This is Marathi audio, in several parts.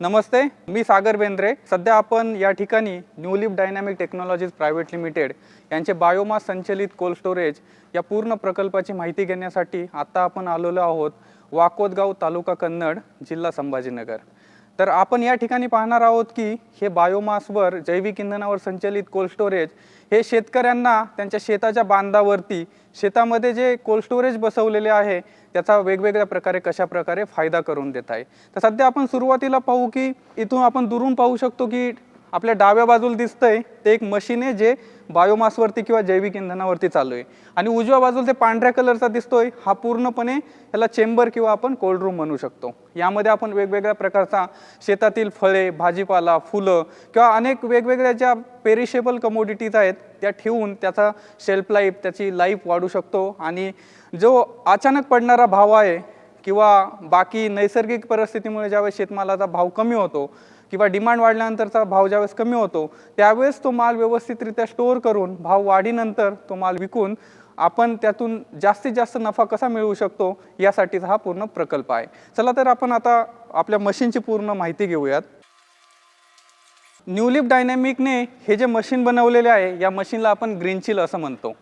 नमस्ते मी सागर बेंद्रे. सध्या आपण या ठिकाणी Newleap dynamic technologies private limited यांचे बायोमास संचलित कोल्ड स्टोरेज या पूर्ण प्रकल्पाची माहिती घेण्यासाठी आता आपण आलेलो आहोत वाकोदगाव तालुका कन्नड जिल्हा संभाजीनगर. तर आपण या ठिकाणी पाहणार आहोत की हे बायोमासवर जैविक इंधनावर संचलित कोल्ड स्टोरेज हे शेतकऱ्यांना त्यांच्या शेताच्या बांधावरती शेतामध्ये जे कोल्ड स्टोरेज बसवलेले आहे त्याचा वेगवेगळ्या प्रकारे कशा प्रकारे फायदा करून देत आहे. तर सध्या आपण सुरुवातीला पाहू की इथून आपण दुरून पाहू शकतो की आपल्या डाव्या बाजूला दिसतंय ते एक मशीन आहे जे बायोमासवरती किंवा जैविक इंधनावरती चालू आहे. आणि उजव्या बाजूला ते पांढऱ्या कलरचा दिसतोय हा पूर्णपणे याला चेंबर किंवा आपण कोल्ड रूम म्हणू शकतो. यामध्ये आपण वेगवेगळ्या प्रकारचा शेतातील फळे भाजीपाला फुलं किंवा अनेक वेगवेगळ्या ज्या पेरिशेबल कमोडिटीज आहेत त्या ठेवून त्याचा शेल्फ लाईफ त्याची लाईफ वाढू शकतो. आणि जो अचानक पडणारा भाव आहे किंवा बाकी नैसर्गिक परिस्थितीमुळे ज्यावेळेस शेतमालाचा भाव कमी होतो किंवा डिमांड वाढल्यानंतरचा भाव ज्यावेळेस कमी होतो त्यावेळेस तो माल व्यवस्थितरित्या स्टोअर करून भाव वाढीनंतर तो माल विकून आपण त्यातून जास्तीत जास्त नफा कसा मिळवू शकतो यासाठीचा हा पूर्ण प्रकल्प आहे. चला तर आपण आता आपल्या मशीनची पूर्ण माहिती घेऊयात. न्यूलिप डायनॅमिकने हे जे मशीन बनवलेले आहे या मशीनला आपण ग्रीन चिल असं म्हणतो.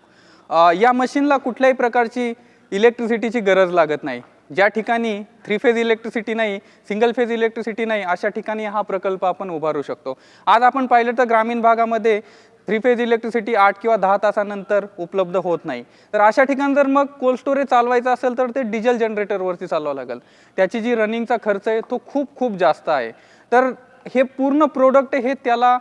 या मशीनला कुठल्याही प्रकारची इलेक्ट्रिसिटीची गरज लागत नाही. ज्या ठिकाणी थ्री फेज इलेक्ट्रिसिटी नाही सिंगल फेज इलेक्ट्रिसिटी नाही अशा ठिकाणी हा प्रकल्प आपण उभारू शकतो. आज आपण पाहिलं तर ग्रामीण भागामध्ये थ्री फेज इलेक्ट्रिसिटी आठ किंवा दहा तासानंतर उपलब्ध होत नाही. तर अशा ठिकाणी जर मग कोल्ड स्टोरेज चालवायचं असेल तर ते डिझेल जनरेटरवरती चालवावं लागेल. त्याची जी रनिंगचा खर्च आहे तो खूप खूप जास्त आहे. तर हे पूर्ण प्रोडक्ट हे त्याला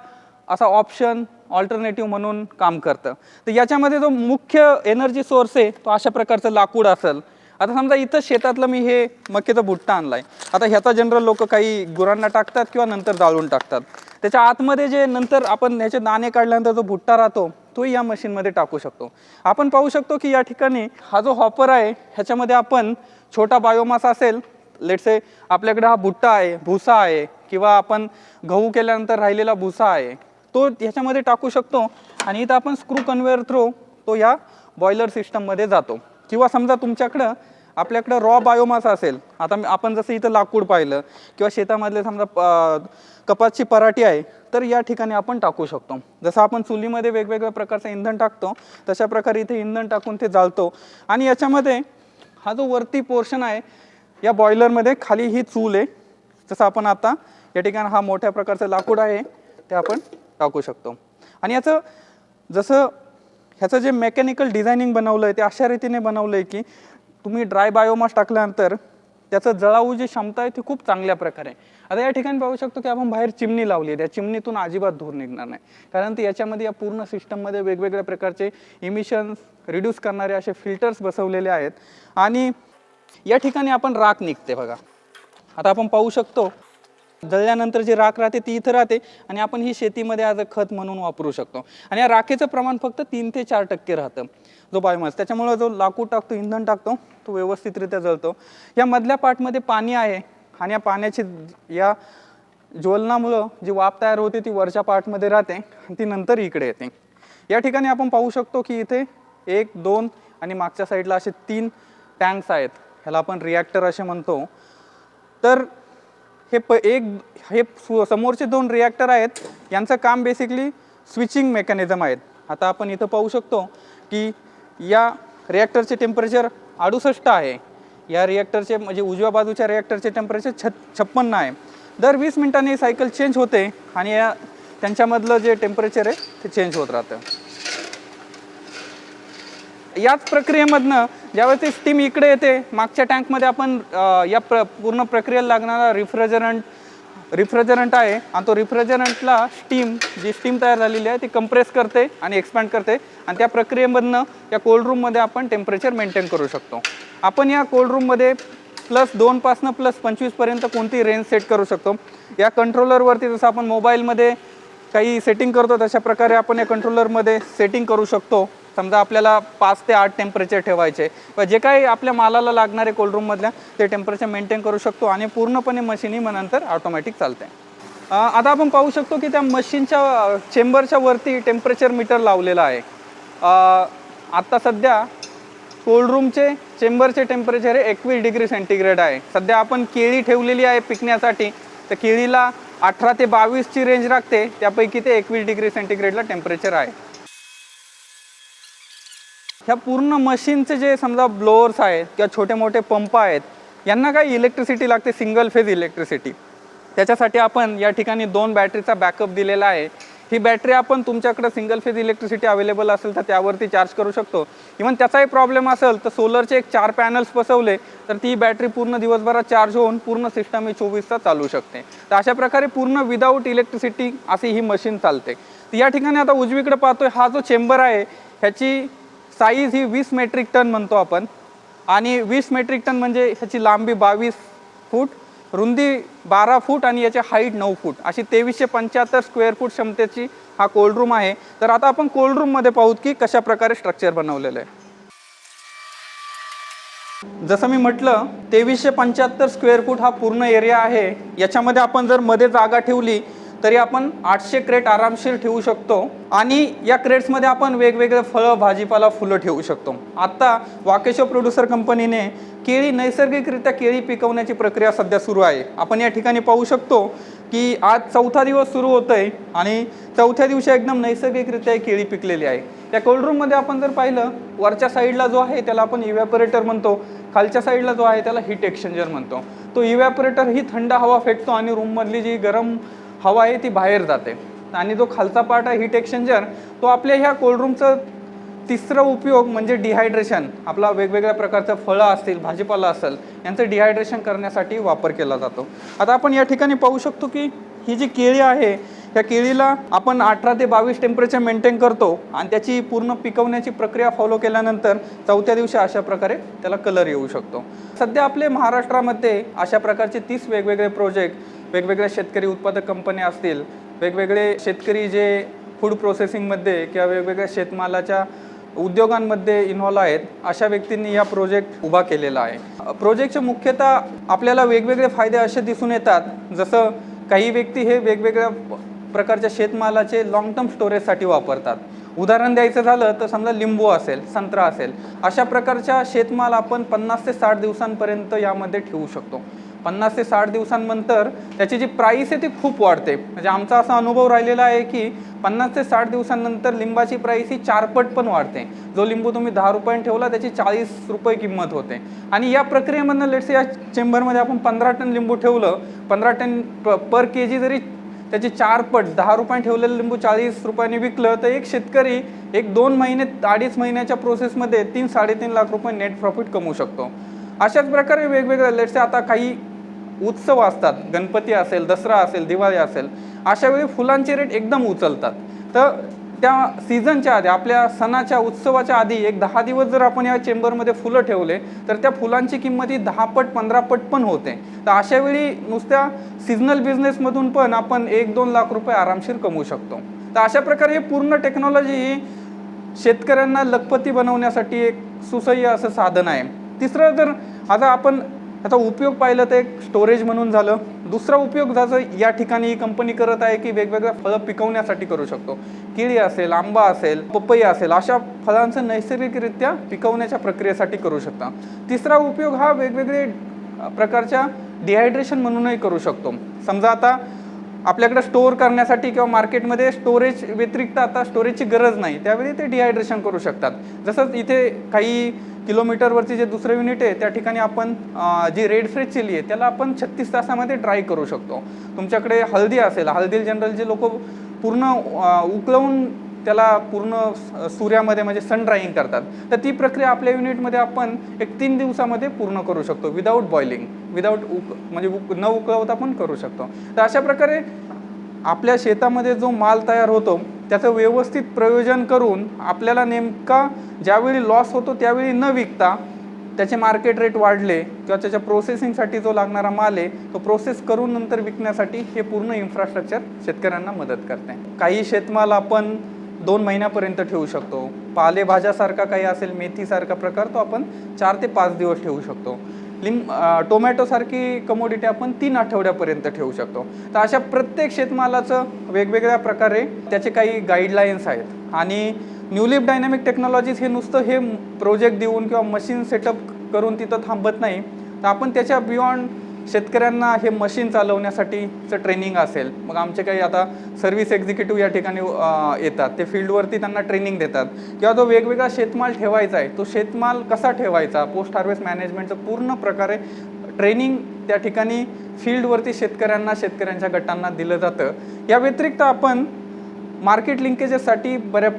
असा ऑप्शन ऑल्टरनेटिव्ह म्हणून काम करतं. तर याच्यामध्ये जो मुख्य एनर्जी सोर्स आहे तो अशा प्रकारचं लाकूड असेल. आता समजा इथं शेतातलं मी हे मक्याचा भुट्टा आणलाय. आता ह्याचा जनरल लोक काही गुरांना टाकतात किंवा नंतर जाळून टाकतात. त्याच्या आतमध्ये जे नंतर आपण ह्याचे दाणे काढल्यानंतर जो भुट्टा राहतो तोही या मशीनमध्ये टाकू शकतो. आपण पाहू शकतो की या ठिकाणी हा जो हॉपर आहे ह्याच्यामध्ये आपण छोटा बायोमास असेल लेट्से आपल्याकडे हा भुट्टा आहे भुसा आहे किंवा आपण गहू केल्यानंतर राहिलेला भुसा आहे तो ह्याच्यामध्ये टाकू शकतो. आणि इथं आपण स्क्रू कन्व्हेअर थ्रू तो ह्या बॉयलर सिस्टममध्ये जातो. किंवा समजा तुमच्याकडं आपल्याकडं रॉ बायोमास असेल आता आपण जसं इथं लाकूड पाहिलं किंवा शेतामधले समजा प- कपासची पराठी आहे तर या ठिकाणी आपण टाकू शकतो. जसं आपण चुलीमध्ये वेगवेगळ्या प्रकारचं इंधन टाकतो तशा प्रकारे इथे इंधन टाकून ते जाळतो. आणि याच्यामध्ये हा जो वरती पोर्शन आहे या बॉयलरमध्ये खाली ही चूल आहे. जसं आपण आता या ठिकाणी हा मोठ्या प्रकारचं लाकूड आहे ते आपण टाकू शकतो. आणि याचं जसं ह्याचं जे मेकॅनिकल डिझायनिंग बनवलं आहे ते अशा रीतीने बनवलं आहे की तुम्ही ड्राय बायोमास टाकल्यानंतर त्याचं जळाऊ जी क्षमता आहे ती खूप चांगल्या प्रकारे आता या ठिकाणी पाहू शकतो की आपण बाहेर चिमणी लावली आहे. त्या चिमणीतून अजिबात धूर निघणार नाही. कारण ती याच्यामध्ये या पूर्ण सिस्टममध्ये वेगवेगळ्या प्रकारचे इमिशन्स रिड्यूस करणारे असे फिल्टर्स बसवलेले आहेत. आणि या ठिकाणी आपण राख निघते बघा. आता आपण पाहू शकतो जळल्यानंतर जी राख राहते ती इथं राहते आणि आपण ही शेतीमध्ये आज खत म्हणून वापरू शकतो. आणि या राखेचं प्रमाण फक्त तीन ते चार टक्के राहतं. जो बायोमास त्याच्यामुळं जो लाकूड टाकतो इंधन टाकतो तो व्यवस्थितरित्या जळतो. या मधल्या पार्टमध्ये पाणी आहे आणि या पाण्याची या ज्वलनामुळं जी वाफ तयार होते ती वरच्या पार्टमध्ये राहते आणि ती नंतर इकडे येते. या ठिकाणी आपण पाहू शकतो की इथे एक दोन आणि मागच्या साईडला असे तीन टँक्स आहेत. ह्याला आपण रिॲक्टर असे म्हणतो. तर हे प एक हे सु- समोरचे दोन रिॲक्टर आहेत. यांचं काम बेसिकली स्विचिंग मेकॅनिझम आहेत. आता आपण इथं पाहू शकतो की या रिॲक्टरचे टेम्परेचर अडुसष्ट आहे. या रिॲक्टरचे म्हणजे उजव्या बाजूच्या रिॲक्टरचे टेम्परेचर छ छप्पन्न आहे. दर वीस मिनिटांनी सायकल चेंज होते आणि या त्यांच्यामधलं जे टेम्परेचर आहे ते चेंज होत राहतं. याच प्रक्रियेमधनं ज्यावेळेस ती स्टीम इकडे येते मागच्या टँकमध्ये आपण या प्र पूर्ण प्रक्रियेला लागणारा रिफ्रिजरंट रिफ्रिजरंट आहे. आणि तो रिफ्रिजरंटला स्टीम जी स्टीम तयार झालेली आहे ती कंप्रेस करते आणि एक्सपॅन्ड करते. आणि त्या प्रक्रियेमधनं या कोल्ड रूममध्ये आपण टेम्परेचर मेंटेन करू शकतो. आपण या कोल्ड रूममध्ये प्लस दोनपासनं प्लस पंचवीसपर्यंत कोणती रेंज सेट करू शकतो? या कंट्रोलरवरती जसं आपण मोबाईलमध्ये काही सेटिंग करतो तशा प्रकारे आपण या कंट्रोलरमध्ये सेटिंग करू शकतो. समजा आपल्याला पाच ते आठ टेम्परेचर ठेवायचे. किंवा जे काही आपल्या मालाला लागणारे कोल्डरूममधल्या ते टेम्परेचर मेंटेन करू शकतो आणि पूर्णपणे मशीनी मग नंतर ऑटोमॅटिक चालते. आता आपण पाहू शकतो की त्या मशीनच्या चेंबरच्या वरती टेम्परेचर मीटर लावलेलं आहे. आत्ता सध्या कोल्डरूमचे चेंबरचे टेम्परेचर हे एकवीस डिग्री सेंटीग्रेड आहे. सध्या आपण केळी ठेवलेली आहे पिकण्यासाठी. तर केळीला अठरा ते बावीसची रेंज राखते त्यापैकी ते एकवीस डिग्री सेंटीग्रेडला टेम्परेचर आहे. ह्या पूर्ण मशीनचे जे समजा ब्लोअर्स आहेत किंवा छोटे मोठे पंप आहेत यांना काय इलेक्ट्रिसिटी लागते? सिंगल फेज इलेक्ट्रिसिटी त्याच्यासाठी आपण या ठिकाणी दोन बॅटरीचा बॅकअप दिलेला आहे. ही बॅटरी आपण तुमच्याकडे सिंगल फेज इलेक्ट्रिसिटी अवेलेबल असेल तर त्यावरती चार्ज करू शकतो. इवन त्याचाही प्रॉब्लेम असेल तर सोलरचे एक चार पॅनल्स बसवले तर ती बॅटरी पूर्ण दिवसभरात चार्ज होऊन पूर्ण सिस्टम ही चोवीस तास चालू शकते. तर अशा प्रकारे पूर्ण विदाऊट इलेक्ट्रिसिटी अशी ही मशीन चालते. तर या ठिकाणी आता उजवीकडे पाहतोय हा जो चेंबर आहे ह्याची साईज ही वीस मेट्रिक टन म्हणतो आपण. आणि वीस मेट्रिक टन म्हणजे ह्याची लांबी बावीस फूट रुंदी बारा फूट आणि याची हाईट नऊ फूट. अशी तेवीसशे पंच्याहत्तर स्क्वेअर फूट क्षमतेची हा कोल्ड रूम आहे. तर आता आपण कोल्ड रूममध्ये पाहूत की कशा प्रकारे स्ट्रक्चर बनवलेलं आहे. जसं मी म्हटलं तेवीसशे पंच्याहत्तर स्क्वेअर फूट हा पूर्ण एरिया आहे. याच्यामध्ये आपण जर मध्ये जागा ठेवली तरी आपण आठशे क्रेट आरामशीर ठेवू शकतो आणि या क्रेट्समध्ये आपण वेगवेगळे फळं भाजीपाला फुलं ठेवू शकतो. आत्ता वाकेशो प्रोड्युसर कंपनीने केळी नैसर्गिकरित्या केळी पिकवण्याची प्रक्रिया सध्या सुरू आहे. आपण या ठिकाणी पाहू शकतो की आज चौथा दिवस सुरू होत आहे आणि चौथ्या दिवशी एकदम नैसर्गिकरित्या केळी पिकलेली आहे. त्या कोल्ड रूममध्ये आपण जर पाहिलं वरच्या साईडला जो आहे त्याला आपण इव्हॅपोरेटर म्हणतो. खालच्या साईडला जो आहे त्याला हीट एक्सचेंजर म्हणतो. तो इव्हॅपोरेटर ही थंड हवा फेकतो आणि रूममधली जी गरम हवा आहे ती बाहेर जाते. आणि जो खालचा पार्ट आहे हीट एक्सचेंजर तो आपल्या ह्या कोल्डरूमचं तिसरा उपयोग म्हणजे डिहायड्रेशन आपला वेगवेगळ्या प्रकारचं फळं असतील भाजीपाला असेल यांचं डिहायड्रेशन करण्यासाठी वापर केला जातो. आता आपण या ठिकाणी पाहू शकतो की ही जी केळी आहे या केळीला आपण अठरा ते बावीस टेम्परेचर मेंटेन करतो आणि त्याची पूर्ण पिकवण्याची प्रक्रिया फॉलो केल्यानंतर चौथ्या दिवशी अशा प्रकारे त्याला कलर येऊ शकतो. सध्या आपले महाराष्ट्रामध्ये अशा प्रकारचे तीस वेगवेगळे प्रोजेक्ट वेगवेगळ्या शेतकरी उत्पादक कंपन्या असतील वेगवेगळे शेतकरी जे फूड प्रोसेसिंगमध्ये किंवा वेगवेगळ्या शेतमालाच्या उद्योगांमध्ये इन्व्हॉल्व आहेत अशा व्यक्तींनी या प्रोजेक्ट उभा केलेला आहे. प्रोजेक्टचे मुख्यतः आपल्याला वेगवेगळे फायदे असे दिसून येतात जसं काही व्यक्ती हे वेगवेगळ्या प्रकारच्या शेतमालाचे लॉंग टर्म स्टोरेजसाठी वापरतात. उदाहरण द्यायचं झालं तर समजा लिंबू असेल संत्रा असेल अशा प्रकारच्या शेतमाल आपण पन्नास ते साठ दिवसांपर्यंत यामध्ये ठेवू शकतो. पन्नास ते साठ दिवसांनंतर त्याची जी प्राईस आहे ती खूप वाढते. म्हणजे आमचा असा अनुभव राहिलेला आहे की पन्नास ते साठ दिवसांनंतर लिंबाची प्राईस ही चारपट पण वाढते. जो लिंबू तुम्ही दहा रुपयाने ठेवला त्याची चाळीस रुपये किंमत होते. आणि या प्रक्रियेमधनं लेट्स या चेंबरमध्ये आपण पंधरा टन लिंबू ठेवलं पंधरा टन पर के जी जरी त्याचे चार पट दहा रुपयाने ठेवलेलं लिंबू चाळीस रुपयाने विकलं तर एक शेतकरी एक दोन महिने अडीच महिन्याच्या प्रोसेसमध्ये तीन साडेतीन लाख रुपये नेट प्रॉफिट कमवू शकतो. अशाच प्रकारे वेगवेगळ्या लेट्स आता काही उत्सव असतात. गणपती असेल दसरा असेल दिवाळी असेल अशा वेळी फुलांचे रेट एकदम उचलतात. तर त्या सीझनच्या आधी आपल्या सणाच्या उत्सवाच्या आधी एक दहा दिवस जर आपण या चेंबरमध्ये फुलं ठेवले तर त्या फुलांची किंमत ही दहा पट पंधरा पट पण होते. तर अशा वेळी नुसत्या सिजनल बिझनेसमधून पण आपण एक दोन लाख रुपये आरामशीर कमवू शकतो. तर अशा प्रकारे पूर्ण टेक्नॉलॉजी ही शेतकऱ्यांना लखपती बनवण्यासाठी एक सुसह्य असं साधन आहे. तिसरं जर आता आपण आता उपयोग पाहिलं तर एक स्टोरेज म्हणून झालं. दुसरा उपयोग ज्याचं या ठिकाणी ही कंपनी करत आहे की वेगवेगळ्या फळं पिकवण्यासाठी करू शकतो. केळी असेल आंबा असेल पपई असेल अशा फळांचं नैसर्गिकरित्या पिकवण्याच्या प्रक्रियेसाठी करू शकता. तिसरा उपयोग हा वेगवेगळे प्रकारच्या डिहायड्रेशन म्हणूनही करू शकतो. समजा आता आपल्याकडे स्टोअर करण्यासाठी किंवा मार्केटमध्ये स्टोरेज व्यतिरिक्त आता स्टोरेजची गरज नाही. त्यावेळी ते डिहायड्रेशन करू शकतात. जसं इथे काही किलोमीटरवरची जे दुसरं युनिट आहे त्या ठिकाणी आपण जी रेड फ्रेश चिली आहे त्याला आपण छत्तीस तासामध्ये ड्राय करू शकतो. तुमच्याकडे हळदी असेल हल्दी जनरल जे लोक पूर्ण उकळवून त्याला पूर्ण स- सूर्यामध्ये म्हणजे सन ड्राईंग करतात. तर ती प्रक्रिया आपल्या युनिटमध्ये आपण एक तीन दिवसामध्ये पूर्ण करू शकतो विदाऊट बॉइलिंग विदाऊट उक म्हणजे उक न उकळवता पण करू शकतो. तर अशा प्रकारे आपल्या शेतामध्ये जो माल तयार होतो त्याचं व्यवस्थित प्रयोजन करून आपल्याला नेमका ज्यावेळी लॉस होतो त्यावेळी न विकता त्याचे मार्केट रेट वाढले किंवा त्याच्या प्रोसेसिंगसाठी जो लागणारा माल आहे तो प्रोसेस करून नंतर विकण्यासाठी हे पूर्ण इन्फ्रास्ट्रक्चर शेतकऱ्यांना मदत करते. काही शेतमाल आपण दोन महिन्यापर्यंत ठेवू शकतो. पालेभाज्यासारखा काही असेल मेथीसारखा प्रकार तो आपण चार ते पाच दिवस ठेवू शकतो. लिंब टोमॅटोसारखी कमोडिटी आपण तीन आठवड्यापर्यंत ठेवू शकतो. तर अशा प्रत्येक शेतमालाचं वेगवेगळ्या प्रकारे त्याचे काही गाईडलाईन्स आहेत. आणि न्यूलिप डायनॅमिक टेक्नॉलॉजीज हे नुसतं हे प्रोजेक्ट देऊन किंवा मशीन सेटअप करून तिथं थांबत नाही. तर आपण त्याच्या बियॉन्ड शेतकऱ्यांना हे मशीन चालवण्यासाठीचं ट्रेनिंग असेल मग आमचे काही आता सर्व्हिस एक्झिक्युटिव्ह या ठिकाणी येतात. ते फील्डवरती त्यांना ट्रेनिंग देतात. किंवा जो वेगवेगळा शेतमाल ठेवायचा आहे तो शेतमाल कसा ठेवायचा? पोस्ट हार्वेस्ट मॅनेजमेंटचं पूर्ण प्रकारे ट्रेनिंग त्या ठिकाणी फील्डवरती शेतकऱ्यांना शेतकऱ्यांच्या गटांना दिलं जातं. या व्यतिरिक्त आपण मार्केट लिंकेजेससाठी बऱ्या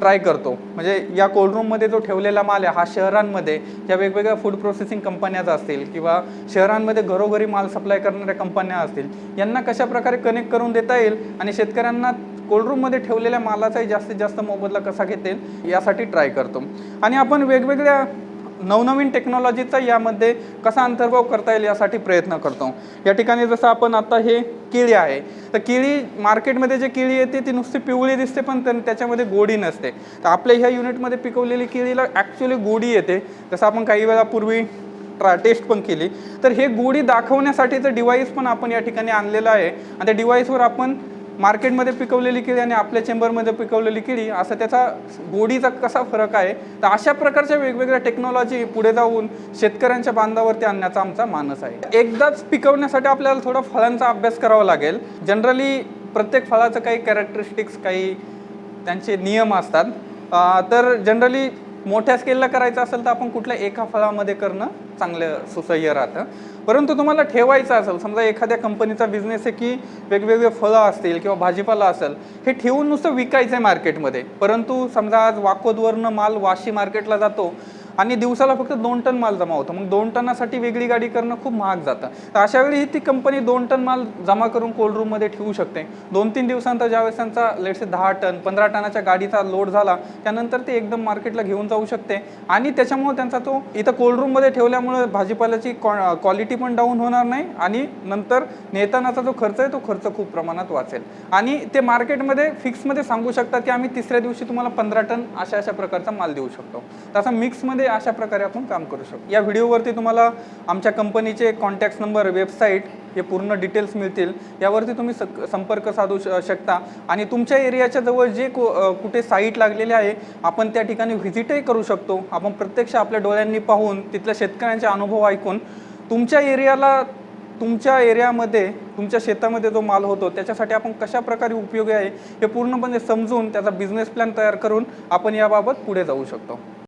ट्राय करतो. म्हणजे या कोल्डरूममध्ये जो ठेवलेला माल आहे हा शहरांमध्ये ज्या वेगवेगळ्या फूड प्रोसेसिंग कंपन्याचा असतील किंवा शहरांमध्ये घरोघरी माल सप्लाय करणाऱ्या कंपन्या असतील यांना कशा प्रकारे कनेक्ट करून देता येईल आणि शेतकऱ्यांना कोल्डरूममध्ये ठेवलेल्या मालाचाही जास्तीत जास्त मोबदला कसा घेता येईल यासाठी ट्राय करतो. आणि आपण वेगवेगळ्या नवनवीन टेक्नॉलॉजीचा यामध्ये कसा अंतर्भाव करता येईल यासाठी प्रयत्न करतो. या ठिकाणी जसं आपण आता हे केळी आहे तर केळी मार्केटमध्ये जे केळी येते ती नुसती पिवळी दिसते पण त्याच्यामध्ये गोडी नसते. तर आपल्या ह्या युनिटमध्ये पिकवलेली केळीला ॲक्च्युली गोडी येते. जसं आपण काही वेळापूर्वी ट्रा टेस्ट पण केली. तर हे गोडी दाखवण्यासाठीचं डिव्हाइस पण आपण या ठिकाणी आणलेलं आहे. आणि त्या डिव्हाइसवर आपण मार्केटमध्ये पिकवलेली केळी आणि आपल्या चेंबरमध्ये पिकवलेली केळी असं त्याचा गोडीचा कसा फरक आहे? तर अशा प्रकारच्या वेगवेगळ्या टेक्नॉलॉजी पुढे जाऊन शेतकऱ्यांच्या बांधावरती आणण्याचा आमचा मानस आहे. एकदाच पिकवण्यासाठी आपल्याला थोडा फळांचा अभ्यास करावा लागेल. जनरली प्रत्येक फळाचं काही कॅरेक्टरिस्टिक्स काही त्यांचे नियम असतात. तर जनरली मोठ्या स्केलला करायचं असेल तर आपण कुठल्या एका फळामध्ये करणं चांगलं सुसह्य राहतं. परंतु तुम्हाला ठेवायचं असेल समजा एखाद्या कंपनीचा बिझनेस आहे की वेगवेगळे फळं असतील किंवा भाजीपाला असेल हे ठेवून नुसतं विकायचं आहे मार्केटमध्ये परंतु समजा आज वाकोदवरनं माल वाशी मार्केटला जातो आणि दिवसाला फक्त दोन टन माल जमा होतो. मग दोन टनासाठी वेगळी गाडी करणं खूप महाग जातं. तर अशा वेळी ही ती कंपनी दोन टन माल जमा करून कोल्ड रूममध्ये ठेवू शकते. दोन तीन दिवसानंतर ज्यावेळेस त्यांचा लेटसे दहा टन पंधरा टनाच्या गाडीचा लोड झाला त्यानंतर ते एकदम मार्केटला घेऊन जाऊ शकते. आणि त्याच्यामुळे त्यांचा तो इथं कोल्ड रूममध्ये ठेवल्यामुळे भाजीपाल्याची क्वालिटी पण डाऊन होणार नाही. आणि नंतर नेतानाचा जो खर्च आहे तो खर्च खूप प्रमाणात वाचेल. आणि ते मार्केटमध्ये फिक्समध्ये सांगू शकतात की आम्ही तिसऱ्या दिवशी तुम्हाला पंधरा टन अशा अशा प्रकारचा माल देऊ शकतो. तसा मिक्समध्ये म्हणजे अशा प्रकारे आपण काम करू शकतो. या व्हिडिओवरती तुम्हाला आमच्या कंपनीचे कॉन्टॅक्ट नंबर वेबसाईट हे पूर्ण डिटेल्स मिळतील. यावरती तुम्ही स संपर्क साधू शकता. आणि तुमच्या एरियाच्या जवळ जे को कुठे साईट लागलेले आहे आपण त्या ठिकाणी व्हिजिटही करू शकतो. आपण प्रत्यक्ष आपल्या डोळ्यांनी पाहून तिथल्या शेतकऱ्यांचे अनुभव ऐकून तुमच्या एरियाला तुमच्या एरियामध्ये तुमच्या शेतामध्ये जो माल होतो त्याच्यासाठी आपण कशा प्रकारे उपयोगी आहे हे पूर्णपणे समजून त्याचा बिझनेस प्लॅन तयार करून आपण याबाबत पुढे जाऊ शकतो.